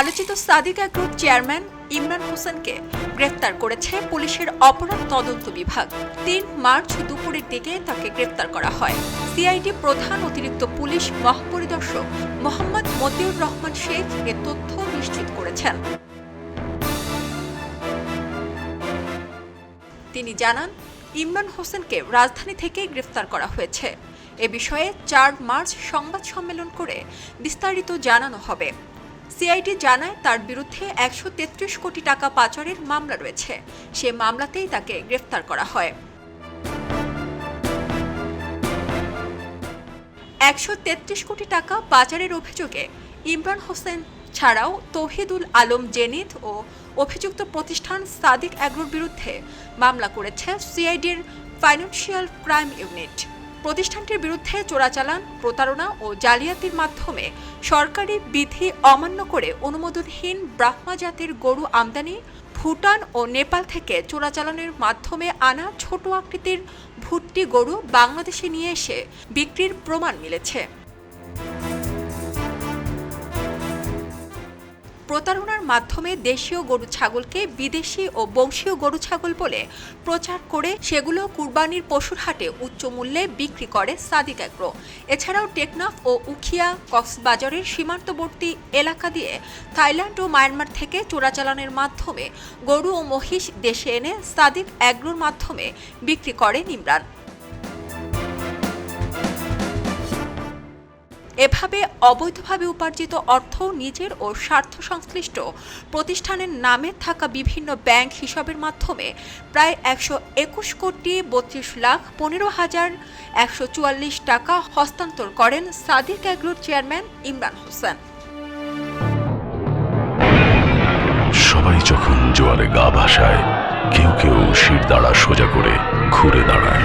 আলোচিত Sadiq group chairman Imran হোসেনকে গ্রেফতার করেছে পুলিশের অপরাধ তদন্ত বিভাগ। তিন মার্চ দুপুরের দিকে তাকে গ্রেফতার করা হয়। সিআইডি প্রধান অতিরিক্ত পুলিশ মহাপরিদর্শক মোহাম্মদ মতিউর রহমান শেখ এ তথ্য নিশ্চিত করেছেন। তিনি জানান, ইমরান হোসেনকে রাজধানী থেকে গ্রেফতার করা হয়েছে। এ বিষয়ে চার মার্চ সংবাদ সম্মেলন করে বিস্তারিত জানানো হবে। সিআইডি জানায় তার বিরুদ্ধে একশো তেত্রিশ কোটি টাকা পাচারের মামলা রয়েছে। সে মামলাতেই তাকে গ্রেফতার করা হয়। একশো তেত্রিশ কোটি টাকা পাচারের অভিযোগে ইমরান হোসেন ছাড়াও তৌহিদুল আলম জেনিদ ও অভিযুক্ত প্রতিষ্ঠান সাদিক অ্যাগ্রোর বিরুদ্ধে মামলা করেছে সিআইডির ফাইন্যান্সিয়াল ক্রাইম ইউনিট। প্রতিষ্ঠানটির বিরুদ্ধে চোরাচালান, প্রতারণা ও জালিয়াতির মাধ্যমে সরকারি বিধি অমান্য করে অনুমোদনহীন ব্রাহ্মা জাতের গরু আমদানি, ভুটান ও নেপাল থেকে চোরাচালানের মাধ্যমে আনা ছোট আকৃতির ভুট্টি গরু বাংলাদেশে নিয়ে এসে বিক্রির প্রমাণ মিলেছে। প্রতারণার মাধ্যমে দেশীয় গরু ছাগলকে বিদেশি ও বংশীয় গরু ছাগল বলে প্রচার করে সেগুলো কুরবানির পশুর হাটে উচ্চ মূল্যে বিক্রি করে সাদিক অ্যাগ্রো। এছাড়াও টেকনাফ ও উখিয়া কক্সবাজারের সীমান্তবর্তী এলাকা দিয়ে থাইল্যান্ড ও মায়ানমার থেকে চোরাচালানের মাধ্যমে গরু ও মহিষ দেশে এনে সাদিক অ্যাগ্রোর মাধ্যমে বিক্রি করে ইমরান এভাবে অবৈধভাবে উপার্জিত অর্থ নিজের ও স্বার্থ সংশ্লিষ্ট প্রতিষ্ঠানের নামে থাকা বিভিন্ন ব্যাংক হিসাবের মাধ্যমে প্রায় একশো একুশ কোটি বত্রিশ লাখ পনেরো হাজার একশো চুয়াল্লিশ টাকা হস্তান্তর করেন সাদিক অ্যাগ্রোর চেয়ারম্যান ইমরান হোসেন। সবাই যখন জোয়ারে গা ভাসায়, কেউ কেউ শির দাঁড়া সোজা করে ঘুরে দাঁড়ায়।